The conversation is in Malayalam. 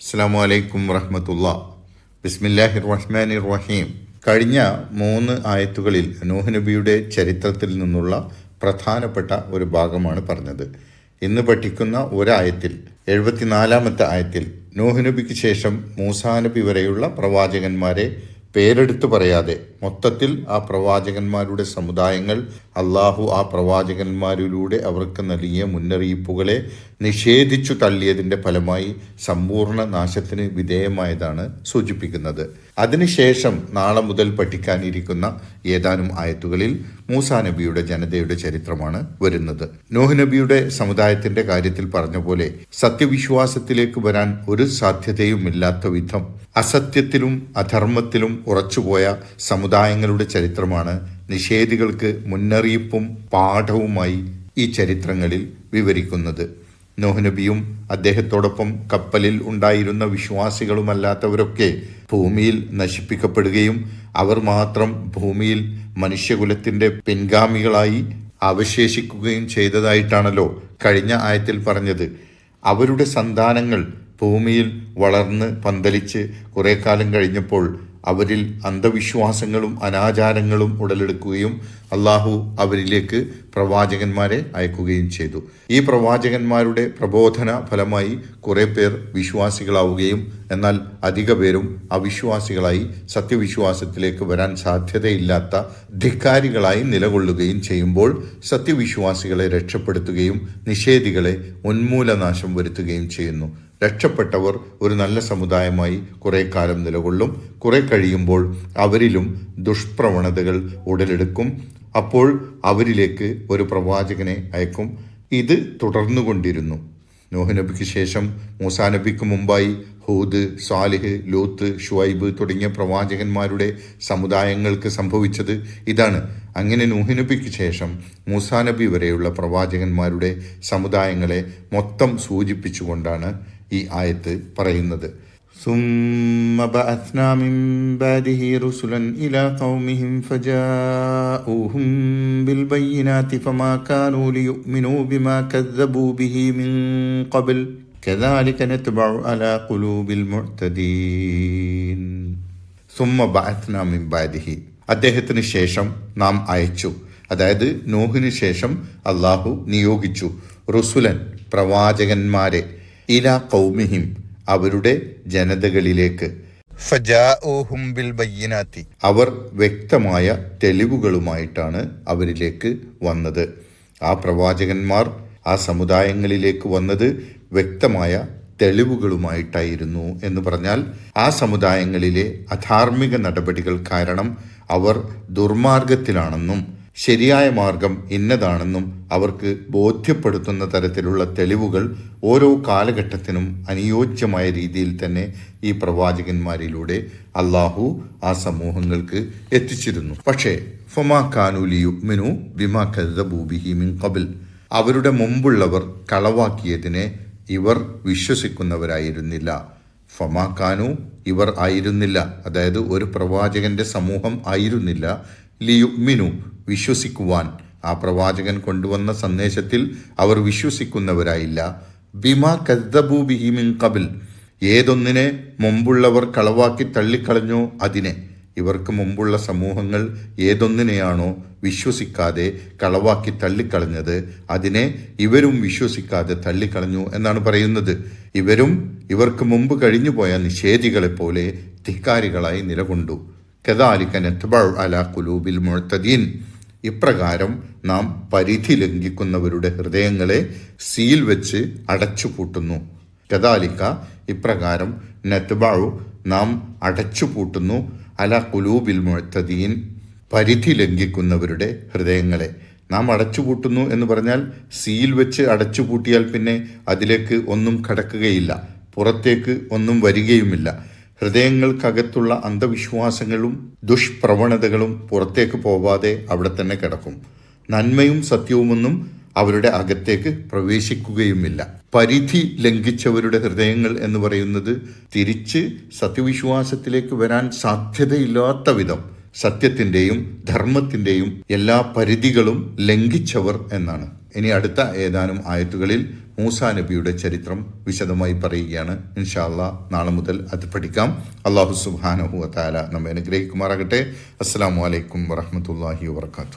അസ്സാം അലൈക്കും വറഹമത്തുള്ള. ബിസ്മില്ലാഹിർ റഹ്മാൻ റഹീം കഴിഞ്ഞ മൂന്ന് ആയത്തുകളിൽ നൂഹ് നബിയുടെ ചരിത്രത്തിൽ നിന്നുള്ള പ്രധാനപ്പെട്ട ഒരു ഭാഗമാണ് പറഞ്ഞത്. ഇന്ന് പഠിക്കുന്ന ഒരായത്തിൽ എഴുപത്തിനാലാമത്തെ ആയത്തിൽ നൂഹ് നബിക്ക് ശേഷം മൂസാ നബി വരെയുള്ള പ്രവാചകന്മാരെ പേരെടുത്തു പറയാതെ മൊത്തത്തിൽ ആ പ്രവാചകന്മാരുടെ സമുദായങ്ങൾ അള്ളാഹു ആ പ്രവാചകന്മാരിലൂടെ അവർക്ക് നൽകിയ മുന്നറിയിപ്പുകളെ നിഷേധിച്ചു തള്ളിയതിന്റെ ഫലമായി സമ്പൂർണ നാശത്തിന് വിധേയമായതാണ് സൂചിപ്പിക്കുന്നത്. അതിനുശേഷം നാളെ മുതൽ പഠിക്കാനിരിക്കുന്ന ഏതാനും ആയത്തുകളിൽ മൂസാ നബിയുടെ ജനതയുടെ ചരിത്രമാണ് വരുന്നത്. നോഹ് നബിയുടെ സമുദായത്തിന്റെ കാര്യത്തിൽ പറഞ്ഞ പോലെ സത്യവിശ്വാസത്തിലേക്ക് വരാൻ ഒരു സാധ്യതയുമില്ലാത്ത വിധം അസത്യത്തിലും അധർമ്മത്തിലും ഉറച്ചുപോയ സമുദായങ്ങളുടെ ചരിത്രമാണ് നിഷേധികൾക്ക് മുന്നറിയിപ്പും പാഠവുമായി ഈ ചരിത്രങ്ങളിൽ വിവരിക്കുന്നത്. നോഹ്നബിയും അദ്ദേഹത്തോടൊപ്പം കപ്പലിൽ ഉണ്ടായിരുന്ന വിശ്വാസികളുമല്ലാത്തവരൊക്കെ ഭൂമിയിൽ നശിപ്പിക്കപ്പെടുകയും അവർ മാത്രം ഭൂമിയിൽ മനുഷ്യകുലത്തിന്റെ പിൻഗാമികളായി അവശേഷിക്കുകയും ചെയ്തതായിട്ടാണല്ലോ കഴിഞ്ഞ ആയത്തിൽ പറഞ്ഞത്. അവരുടെ സന്താനങ്ങൾ ഭൂമിയിൽ വളർന്ന് പന്തലിച്ച് കുറേ കാലം കഴിഞ്ഞപ്പോൾ അവരിൽ അന്ധവിശ്വാസങ്ങളും അനാചാരങ്ങളും ഉടലെടുക്കുകയും അള്ളാഹു അവരിലേക്ക് പ്രവാചകന്മാരെ അയക്കുകയും ചെയ്തു. ഈ പ്രവാചകന്മാരുടെ പ്രബോധന ഫലമായി കുറെ പേർ വിശ്വാസികളാവുകയും എന്നാൽ അധിക പേരും അവിശ്വാസികളായി സത്യവിശ്വാസത്തിലേക്ക് വരാൻ സാധ്യതയില്ലാത്ത ധിക്കാരികളായി നിലകൊള്ളുകയും ചെയ്യുമ്പോൾ സത്യവിശ്വാസികളെ രക്ഷപ്പെടുത്തുകയും നിഷേധികളെ ഉന്മൂലനാശം വരുത്തുകയും ചെയ്യുന്നു. രക്ഷപ്പെട്ടവർ ഒരു നല്ല സമുദായമായി കുറെ കാലം നിലകൊള്ളും. കുറെ കഴിയുമ്പോൾ അവരിലും ദുഷ്പ്രവണതകൾ ഉടലെടുക്കും. അപ്പോൾ അവരിലേക്ക് ഒരു പ്രവാചകനെ അയക്കും. ഇത് തുടർന്നുകൊണ്ടിരുന്നു. നോഹനബിക്ക് ശേഷം മൂസാനബിക്ക് മുമ്പായി ഹൂദ് സാലിഹ് ലൂത്ത് ഷുവൈബ് തുടങ്ങിയ പ്രവാചകന്മാരുടെ സമുദായങ്ങൾക്ക് സംഭവിച്ചത് ഇതാണ്. അങ്ങനെ നൂഹിനബിക്ക് ശേഷം മൂസാനബി വരെയുള്ള പ്രവാചകന്മാരുടെ സമുദായങ്ങളെ മൊത്തം സൂചിപ്പിച്ചുകൊണ്ടാണ് ഈ ആയത്ത് പറയുന്നത് ثم بعثنا من بعده رسلا إلى قومهم فجاءوهم بالبينات فما كانوا ليؤمنوا بما كذبوا به من قبل كذلك نتبع على قلوب المعتدين ثم بعثنا من بعده അദ്ദേഹത്തിന് ശേഷം നാം അയച്ചു അതായത് നോഹിന് ശേഷം അള്ളാഹു നിയോഗിച്ചു റുസുലൻ പ്രവാചകന്മാരെ ഇല കൗമിഹിം അവരുടെ ജനതകളിലേക്ക്. ബയ്യനാത്തി. അവർ വ്യക്തമായ തെളിവുകളുമായിട്ടാണ് അവരിലേക്ക് വന്നത്. ആ പ്രവാചകന്മാർ ആ സമുദായങ്ങളിലേക്ക് വന്നത് വ്യക്തമായ തെളിവുകളുമായിട്ടായിരുന്നു എന്ന് പറഞ്ഞാൽ ആ സമുദായങ്ങളിലെ അധാർമിക നടപടികൾ കാരണം അവർ ദുർമാർഗത്തിലാണെന്നും ശരിയായ മാർഗം ഇന്നതാണെന്നും അവർക്ക് ബോധ്യപ്പെടുത്തുന്ന തരത്തിലുള്ള തെളിവുകൾ ഓരോ കാലഘട്ടത്തിനും അനുയോജ്യമായ രീതിയിൽ തന്നെ ഈ പ്രവാചകന്മാരിലൂടെ അള്ളാഹു ആ സമൂഹങ്ങൾക്ക് എത്തിച്ചിരുന്നു. പക്ഷേ ഫൊമാ കാനൂലിയു മിനു ബിമാ മിൻ കബിൽ അവരുടെ മുമ്പുള്ളവർ കളവാക്കിയതിനെ ഇവർ വിശ്വസിക്കുന്നവരായിരുന്നില്ല. ഫമാ കാനു ഇവർ ആയിരുന്നില്ല. അതായത് ഒരു പ്രവാചകന്റെ സമൂഹം ആയിരുന്നില്ല. ലിയുമിനു വിശ്വസിക്കുവാൻ ആ പ്രവാചകൻ കൊണ്ടുവന്ന സന്ദേശത്തിൽ അവർ വിശ്വസിക്കുന്നവരായില്ല. ബിമ കദ്ദബൂ ബിഹിമിൻ കബിൽ ഏതൊന്നിനെ മുമ്പുള്ളവർ കളവാക്കി തള്ളിക്കളഞ്ഞോ അതിനെ. ഇവർക്ക് മുമ്പുള്ള സമൂഹങ്ങൾ ഏതൊന്നിനെയാണോ വിശ്വസിക്കാതെ കളവാക്കി തള്ളിക്കളഞ്ഞത് അതിനെ ഇവരും വിശ്വസിക്കാതെ തള്ളിക്കളഞ്ഞു എന്നാണ് പറയുന്നത്. ഇവരും ഇവർക്ക് മുമ്പ് കഴിഞ്ഞുപോയ നിഷേധികളെപ്പോലെ ധിക്കാരികളായി നിലകൊണ്ടു. കദാലിക്കൻ അല കുലൂബിൽ മുഴത്തദീൻ ഇപ്രകാരം നാം പരിധി ലംഘിക്കുന്നവരുടെ ഹൃദയങ്ങളെ സീൽ വെച്ച് അടച്ചുപൂട്ടുന്നു. കദാലിക്ക ഇപ്രകാരം നെത്ബാഴു നാം അടച്ചുപൂട്ടുന്നു. അല കുലൂബിൽ മുഴത്തദീൻ പരിധി ലംഘിക്കുന്നവരുടെ ഹൃദയങ്ങളെ നാം അടച്ചുപൂട്ടുന്നു എന്ന് പറഞ്ഞാൽ സീൽ വെച്ച് അടച്ചുപൂട്ടിയാൽ പിന്നെ അതിലേക്ക് ഒന്നും കടക്കുകയില്ല. പുറത്തേക്ക് ഒന്നും വരികയുമില്ല. ഹൃദയങ്ങൾക്കകത്തുള്ള അന്ധവിശ്വാസങ്ങളും ദുഷ്പ്രവണതകളും പുറത്തേക്ക് പോവാതെ അവിടെ തന്നെ കിടക്കും. നന്മയും സത്യവുമൊന്നും അവരുടെ അകത്തേക്ക് പ്രവേശിക്കുകയുമില്ല. പരിധി ലംഘിച്ചവരുടെ ഹൃദയങ്ങൾ എന്ന് പറയുന്നത് തിരിച്ച് സത്യവിശ്വാസത്തിലേക്ക് വരാൻ സാധ്യതയില്ലാത്ത വിധം സത്യത്തിന്റെയും ധർമ്മത്തിന്റെയും എല്ലാ പരിധികളും ലംഘിച്ചവർ എന്നാണ്. ഇനി അടുത്ത ഏതാനും ആയത്തുകളിൽ മൂസാ നബിയുടെ ചരിത്രം വിശദമായി പറയുകയാണ്. ഇൻഷാല്ല നാളെ മുതൽ അത് പഠിക്കാം. അള്ളാഹു സുബാനഹു താല നമ്മെ അനുഗ്രഹിക്കുമാറാകട്ടെ. അസ്സാം വലൈക്കും വറഹമത്തല്ലാഹി വാത്തു